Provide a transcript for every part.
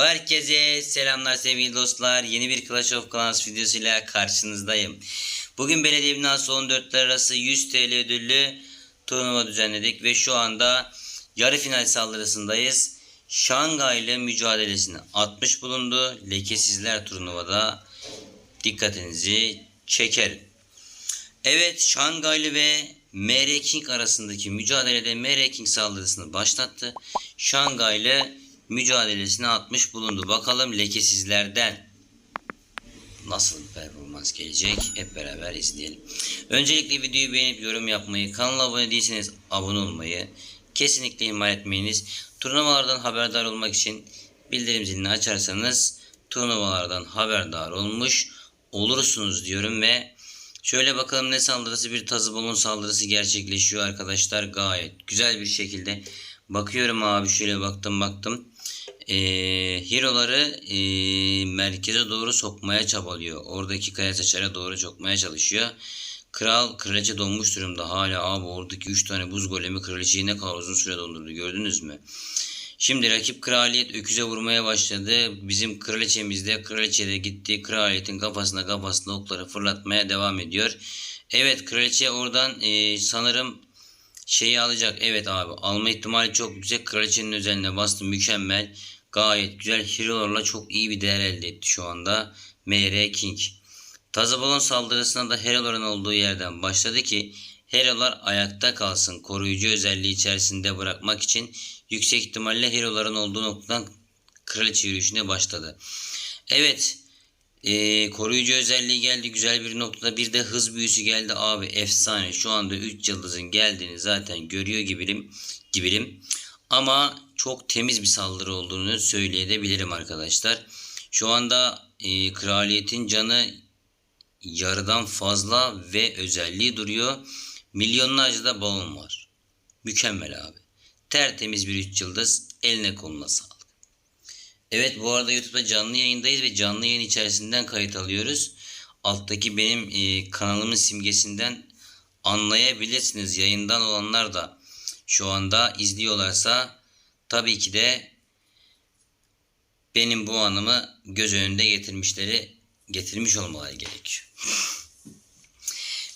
Herkese selamlar sevgili dostlar. Yeni bir Clash of Clans videosuyla karşınızdayım. Bugün belediye binası 14'ler arası 100 TL ödüllü turnuva düzenledik ve şu anda yarı final saldırısındayız. Şangaylı mücadelesini atmış bulundu. Lekesizler turnuvada dikkatinizi çekerim. Evet Şangaylı ve MR King arasındaki mücadelede MR King saldırısını başlattı. Şangaylı mücadelesine atmış bulundu. Bakalım lekesizlerden nasıl bir performans gelecek hep beraber izleyelim. Öncelikle videoyu beğenip yorum yapmayı, kanala abone değilseniz abone olmayı kesinlikle ihmal etmeyiniz. Turnuvalardan haberdar olmak için bildirim zilini açarsanız turnuvalardan haberdar olmuş olursunuz diyorum ve şöyle bakalım ne saldırısı bir tazı balon saldırısı gerçekleşiyor arkadaşlar gayet güzel bir şekilde bakıyorum abi şöyle baktım baktım ee, hero'ları ee, merkeze doğru sokmaya çabalıyor oradaki kaya saçara doğru sokmaya çalışıyor Kral kraliçe donmuş durumda hala abi oradaki 3 tane buz golemi kraliçeyi ne kadar uzun süre dondurdu gördünüz mü? Şimdi rakip kraliyet öküze vurmaya başladı. Bizim kraliçemiz de kraliçe de gitti. Kraliyetin kafasına kafasına okları fırlatmaya devam ediyor. Evet kraliçe oradan e, sanırım şeyi alacak. Evet abi alma ihtimali çok yüksek. Kraliçenin özeline bastı mükemmel. Gayet güzel hero'larla çok iyi bir değer elde etti şu anda. MR King. Tazı balon saldırısına da hero'ların olduğu yerden başladı ki hero'lar ayakta kalsın koruyucu özelliği içerisinde bırakmak için yüksek ihtimalle hero'ların olduğu noktadan kraliçe yürüyüşüne başladı. Evet ee, koruyucu özelliği geldi güzel bir noktada bir de hız büyüsü geldi abi efsane şu anda 3 yıldızın geldiğini zaten görüyor gibilim gibilim ama çok temiz bir saldırı olduğunu söyleyebilirim arkadaşlar şu anda e, kraliyetin canı yarıdan fazla ve özelliği duruyor. Milyonlarca da balon var. Mükemmel abi. Tertemiz bir 3 yıldız. Eline koluna sağlık. Evet bu arada YouTube'da canlı yayındayız ve canlı yayın içerisinden kayıt alıyoruz. Alttaki benim e, kanalımın simgesinden anlayabilirsiniz. Yayından olanlar da şu anda izliyorlarsa tabii ki de benim bu anımı göz önünde getirmişleri getirmiş olmaları gerekiyor.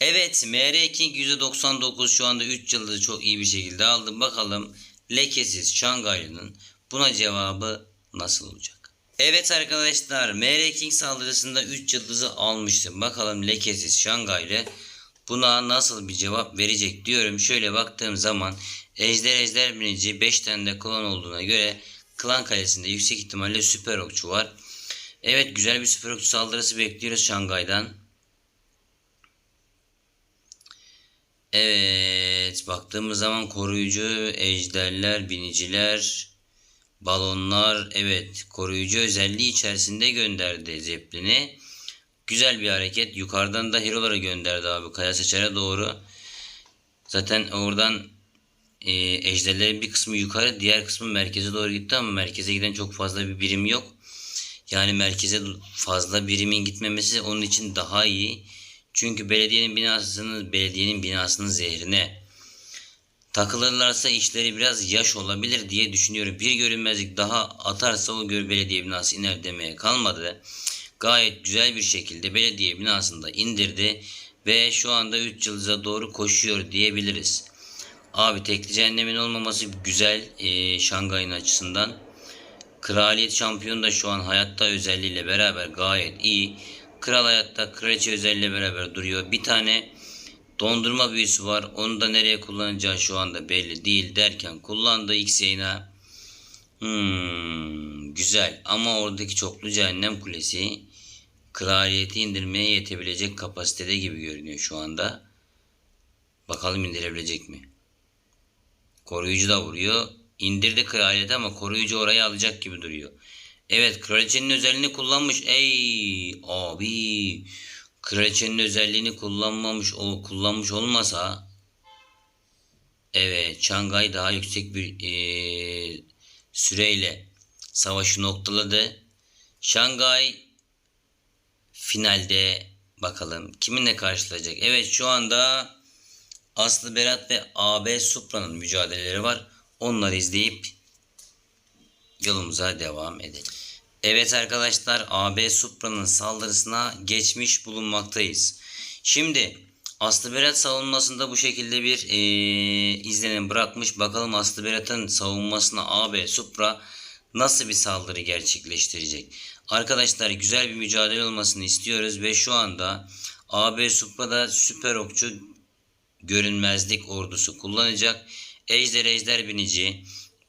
Evet MR King %99 şu anda 3 yıldızı çok iyi bir şekilde aldı. Bakalım lekesiz Şangaylı'nın buna cevabı nasıl olacak? Evet arkadaşlar MR King saldırısında 3 yıldızı almıştım. Bakalım lekesiz Şangaylı buna nasıl bir cevap verecek diyorum. Şöyle baktığım zaman Ejder Ejder binici 5 tane de klon olduğuna göre klan kalesinde yüksek ihtimalle süper okçu var. Evet güzel bir süper okçu saldırısı bekliyoruz Şangay'dan. Evet baktığımız zaman koruyucu ejderler, biniciler, balonlar evet koruyucu özelliği içerisinde gönderdi Zeppelin'i. Güzel bir hareket. Yukarıdan da hero'lara gönderdi abi kaya seçere doğru. Zaten oradan e, ejderlerin bir kısmı yukarı diğer kısmı merkeze doğru gitti ama merkeze giden çok fazla bir birim yok. Yani merkeze fazla birimin gitmemesi onun için daha iyi. Çünkü belediyenin binasının belediyenin binasının zehrine takılırlarsa işleri biraz yaş olabilir diye düşünüyorum. Bir görünmezlik daha atarsa o gör belediye binası iner demeye kalmadı. Gayet güzel bir şekilde belediye binasında indirdi ve şu anda 3 yıldıza doğru koşuyor diyebiliriz. Abi tekli cehennemin olmaması güzel e, Şangay'ın açısından. Kraliyet şampiyonu da şu an hayatta özelliğiyle beraber gayet iyi. Kral hayatta kraliçe özelliğiyle beraber duruyor. Bir tane dondurma büyüsü var. Onu da nereye kullanacağı şu anda belli değil derken kullandığı X yayına hmm, güzel ama oradaki çoklu cehennem kulesi kraliyeti indirmeye yetebilecek kapasitede gibi görünüyor şu anda. Bakalım indirebilecek mi? Koruyucu da vuruyor. İndirdi kraliyeti ama koruyucu orayı alacak gibi duruyor. Evet kraliçenin özelliğini kullanmış. Ey abi. Kraliçenin özelliğini kullanmamış o kullanmış olmasa Evet Çangay daha yüksek bir ee, süreyle savaşı noktaladı. Şangay finalde bakalım kiminle karşılayacak. Evet şu anda Aslı Berat ve AB Supra'nın mücadeleleri var. Onları izleyip yolumuza devam edelim. Evet arkadaşlar AB Supra'nın saldırısına geçmiş bulunmaktayız. Şimdi Aslı Berat savunmasında bu şekilde bir eee, izlenim bırakmış. Bakalım Aslı Berat'ın savunmasına AB Supra nasıl bir saldırı gerçekleştirecek? Arkadaşlar güzel bir mücadele olmasını istiyoruz ve şu anda AB Supra'da süper okçu görünmezlik ordusu kullanacak. Ejder binici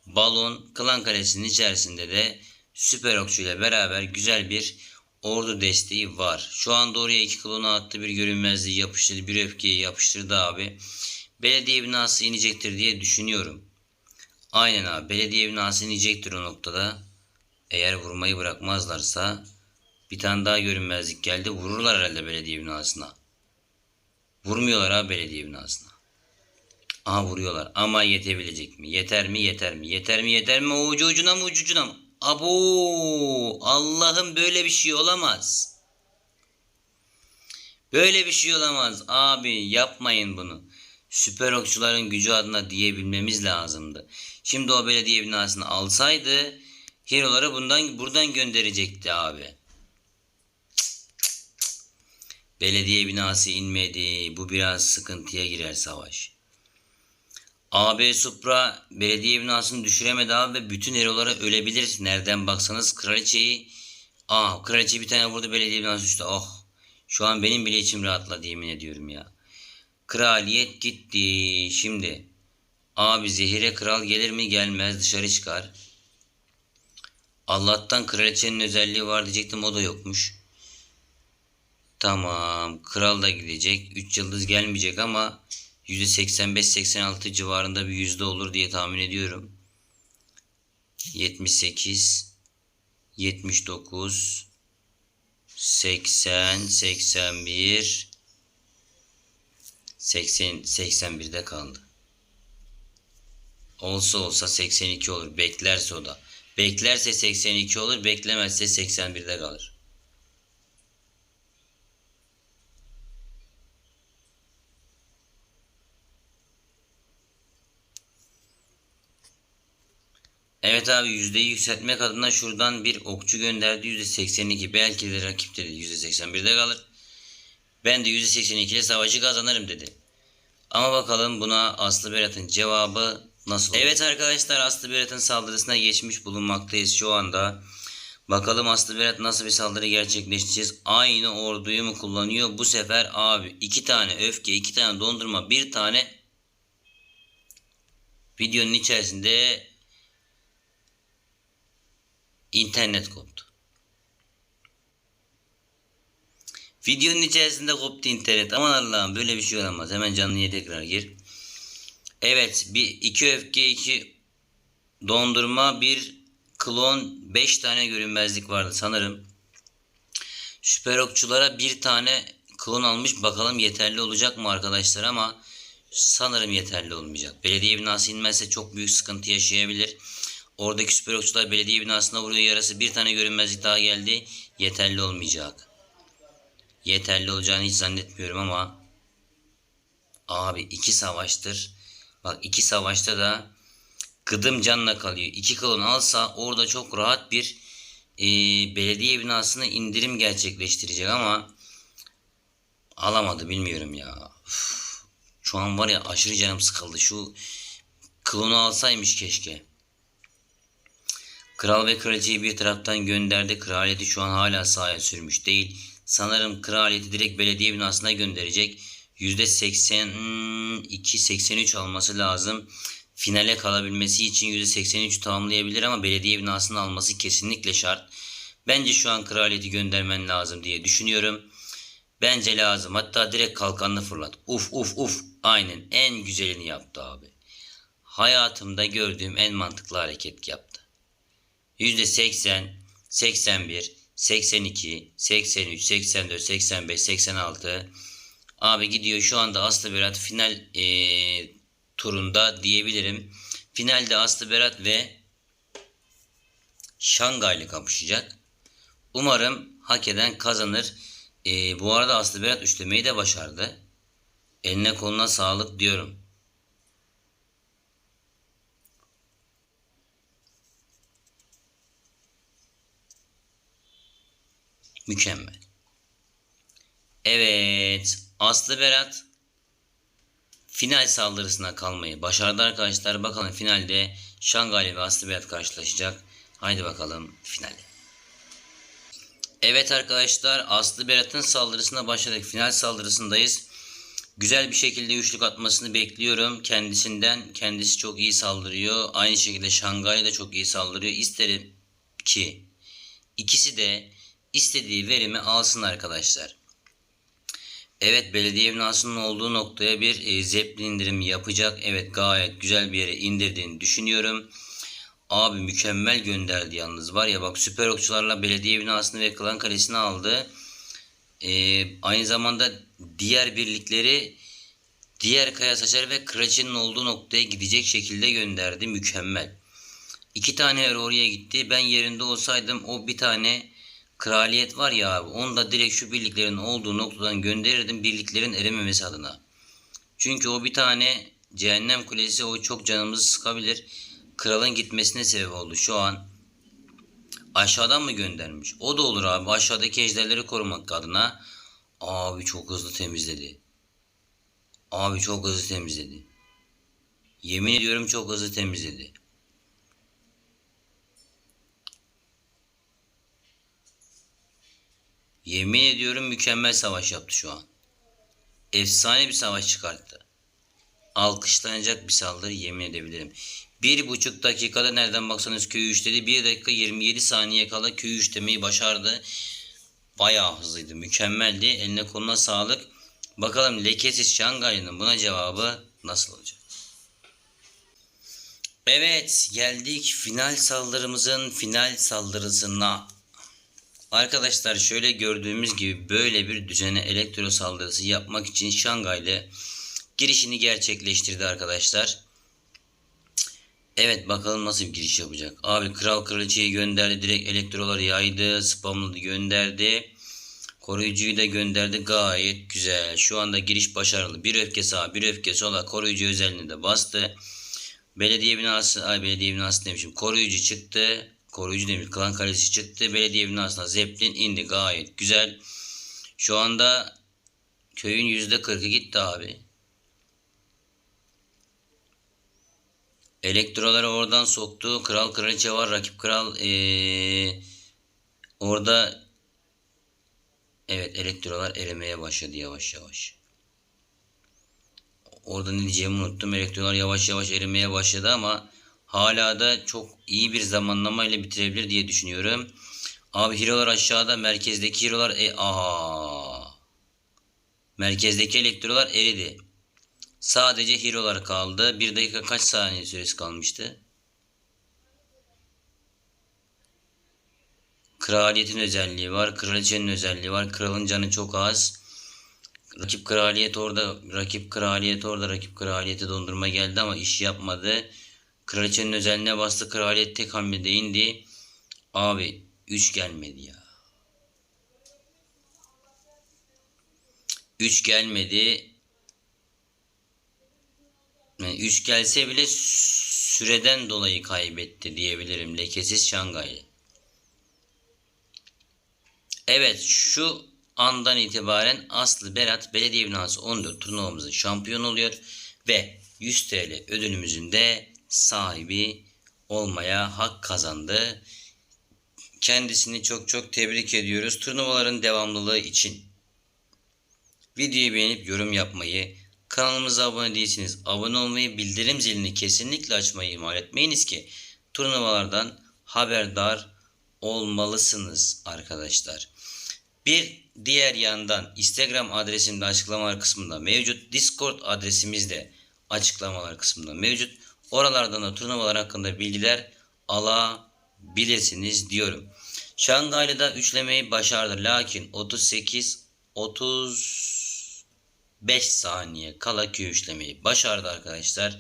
balon klan kalesinin içerisinde de süper okçu ile beraber güzel bir ordu desteği var. Şu anda oraya iki klonu attı bir görünmezliği yapıştırdı bir öfkeyi yapıştırdı abi. Belediye binası inecektir diye düşünüyorum. Aynen abi belediye binası inecektir o noktada. Eğer vurmayı bırakmazlarsa bir tane daha görünmezlik geldi. Vururlar herhalde belediye binasına. Vurmuyorlar abi belediye binasına. Aha vuruyorlar ama yetebilecek mi? Yeter mi? Yeter mi? Yeter mi? Yeter mi? Ucu ucuna mı? Ucu ucuna mı? Abo! Allah'ım böyle bir şey olamaz. Böyle bir şey olamaz. Abi yapmayın bunu. Süper okçuların gücü adına diyebilmemiz lazımdı. Şimdi o belediye binasını alsaydı hero'ları bundan buradan gönderecekti abi. Belediye binası inmedi. Bu biraz sıkıntıya girer savaş. AB Supra belediye binasını düşüremedi abi ve bütün hero'lara ölebilir. Nereden baksanız kraliçeyi Aa kraliçe bir tane vurdu belediye binası düştü. Oh. Şu an benim bile içim rahatladı yemin ediyorum ya. Kraliyet gitti. Şimdi abi zehire kral gelir mi gelmez dışarı çıkar. Allah'tan kraliçenin özelliği var diyecektim o da yokmuş. Tamam. Kral da gidecek. 3 yıldız gelmeyecek ama %85-86 civarında bir yüzde olur diye tahmin ediyorum. 78 79 80 81 80 81'de kaldı. Olsa olsa 82 olur. Beklerse o da. Beklerse 82 olur. Beklemezse 81'de kalır. Evet abi yüzdeyi yükseltmek adına şuradan bir okçu gönderdi. %82 belki de rakip dedi. %81'de kalır. Ben de %82 ile savaşı kazanırım dedi. Ama bakalım buna Aslı Berat'ın cevabı nasıl olur? Evet arkadaşlar Aslı Berat'ın saldırısına geçmiş bulunmaktayız şu anda. Bakalım Aslı Berat nasıl bir saldırı gerçekleştireceğiz. Aynı orduyu mu kullanıyor? Bu sefer abi iki tane öfke, iki tane dondurma, bir tane videonun içerisinde internet koptu. Videonun içerisinde koptu internet. Aman Allah'ım böyle bir şey olamaz. Hemen canlıya tekrar gir. Evet bir iki öfke iki dondurma bir klon 5 tane görünmezlik vardı sanırım. Süper okçulara bir tane klon almış. Bakalım yeterli olacak mı arkadaşlar ama sanırım yeterli olmayacak. Belediye binası inmezse çok büyük sıkıntı yaşayabilir. Oradaki süper okçular belediye binasına vuruyor yarası. Bir tane görünmezlik daha geldi. Yeterli olmayacak. Yeterli olacağını hiç zannetmiyorum ama abi iki savaştır. Bak iki savaşta da gıdım canla kalıyor. İki klon alsa orada çok rahat bir e, belediye binasına indirim gerçekleştirecek ama alamadı bilmiyorum ya. Üf, şu an var ya aşırı canım sıkıldı. Şu klonu alsaymış keşke. Kral ve kraliçeyi bir taraftan gönderdi. Kraliyeti şu an hala sahaya sürmüş değil. Sanırım kraliyeti direkt belediye binasına gönderecek. %82-83 alması lazım. Finale kalabilmesi için %83 tamamlayabilir ama belediye binasını alması kesinlikle şart. Bence şu an kraliyeti göndermen lazım diye düşünüyorum. Bence lazım. Hatta direkt kalkanını fırlat. Uf uf uf. Aynen en güzelini yaptı abi. Hayatımda gördüğüm en mantıklı hareket yaptı. %80, 81, 82, 83, 84, 85, 86. Abi gidiyor şu anda Aslı Berat final e, turunda diyebilirim. Finalde Aslı Berat ve Şangaylı kapışacak. Umarım hak eden kazanır. E, bu arada Aslı Berat üçlemeyi de başardı. Eline koluna sağlık diyorum. Mükemmel. Evet. Aslı Berat final saldırısına kalmayı başardı arkadaşlar. Bakalım finalde Şangaylı ve Aslı Berat karşılaşacak. Haydi bakalım finale. Evet arkadaşlar Aslı Berat'ın saldırısına başladık. Final saldırısındayız. Güzel bir şekilde üçlük atmasını bekliyorum kendisinden. Kendisi çok iyi saldırıyor. Aynı şekilde Şangay da çok iyi saldırıyor. İsterim ki ikisi de istediği verimi alsın arkadaşlar. Evet belediye binasının olduğu noktaya bir e, zeplin indirimi yapacak. Evet gayet güzel bir yere indirdiğini düşünüyorum. Abi mükemmel gönderdi yalnız var ya bak süper okçularla belediye binasını ve klan kalesini aldı. E, aynı zamanda diğer birlikleri diğer kaya saçar ve kraliçenin olduğu noktaya gidecek şekilde gönderdi. Mükemmel. İki tane er oraya gitti. Ben yerinde olsaydım o bir tane kraliyet var ya abi onu da direkt şu birliklerin olduğu noktadan gönderirdim birliklerin erememesi adına. Çünkü o bir tane cehennem kulesi o çok canımızı sıkabilir. Kralın gitmesine sebep oldu. Şu an aşağıdan mı göndermiş? O da olur abi aşağıdaki ejderleri korumak adına. Abi çok hızlı temizledi. Abi çok hızlı temizledi. Yemin ediyorum çok hızlı temizledi. Yemin ediyorum mükemmel savaş yaptı şu an. Efsane bir savaş çıkarttı. Alkışlanacak bir saldırı yemin edebilirim. Bir buçuk dakikada nereden baksanız köyü üçledi. Bir dakika 27 saniye kala köyü üçlemeyi başardı. Bayağı hızlıydı. Mükemmeldi. Eline koluna sağlık. Bakalım lekesiz Şangay'ın buna cevabı nasıl olacak? Evet geldik final saldırımızın final saldırısına. Arkadaşlar şöyle gördüğümüz gibi böyle bir düzene elektro saldırısı yapmak için Şangay'la girişini gerçekleştirdi arkadaşlar. Evet bakalım nasıl bir giriş yapacak. Abi kral kraliçeyi gönderdi direkt elektroları yaydı spamladı gönderdi. Koruyucuyu da gönderdi gayet güzel. Şu anda giriş başarılı. Bir öfke sağa bir öfke sola koruyucu özelliğini de bastı. Belediye binası ay belediye binası demişim. Koruyucu çıktı koruyucu demir klan kalesi çıktı. Belediye binasına zeplin indi gayet güzel. Şu anda köyün yüzde kırkı gitti abi. Elektroları oradan soktu. Kral kraliçe var. Rakip kral ee, orada evet elektrolar erimeye başladı yavaş yavaş. Orada ne diyeceğimi unuttum. Elektrolar yavaş yavaş erimeye başladı ama hala da çok iyi bir zamanlama ile bitirebilir diye düşünüyorum. Abi hero'lar aşağıda. Merkezdeki hero'lar e aha. Merkezdeki elektrolar eridi. Sadece hero'lar kaldı. Bir dakika kaç saniye süresi kalmıştı? Kraliyetin özelliği var. Kraliçenin özelliği var. Kralın canı çok az. Rakip kraliyet orada. Rakip kraliyet orada. Rakip kraliyete dondurma geldi ama iş yapmadı. Kraliçenin özelliğine bastı. Kraliyet tek hamlede indi. Abi 3 gelmedi ya. 3 gelmedi. Yani 3 gelse bile süreden dolayı kaybetti diyebilirim. Lekesiz Şangay. Evet şu andan itibaren Aslı Berat Belediye Binası 14 turnuvamızın şampiyonu oluyor ve 100 TL ödülümüzün de sahibi olmaya hak kazandı. Kendisini çok çok tebrik ediyoruz turnuvaların devamlılığı için. Videoyu beğenip yorum yapmayı, kanalımıza abone değilseniz abone olmayı, bildirim zilini kesinlikle açmayı ihmal etmeyiniz ki turnuvalardan haberdar olmalısınız arkadaşlar. Bir diğer yandan Instagram adresim de açıklamalar kısmında mevcut. Discord adresimiz de açıklamalar kısmında mevcut. Oralardan da turnuvalar hakkında bilgiler alabilirsiniz diyorum. Şangaylı'da üçlemeyi başardı. Lakin 38 35 saniye kala Q üçlemeyi başardı arkadaşlar.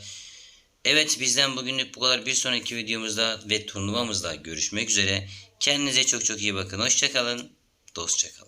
Evet bizden bugünlük bu kadar. Bir sonraki videomuzda ve turnuvamızda görüşmek üzere. Kendinize çok çok iyi bakın. Hoşçakalın. Dostça kalın.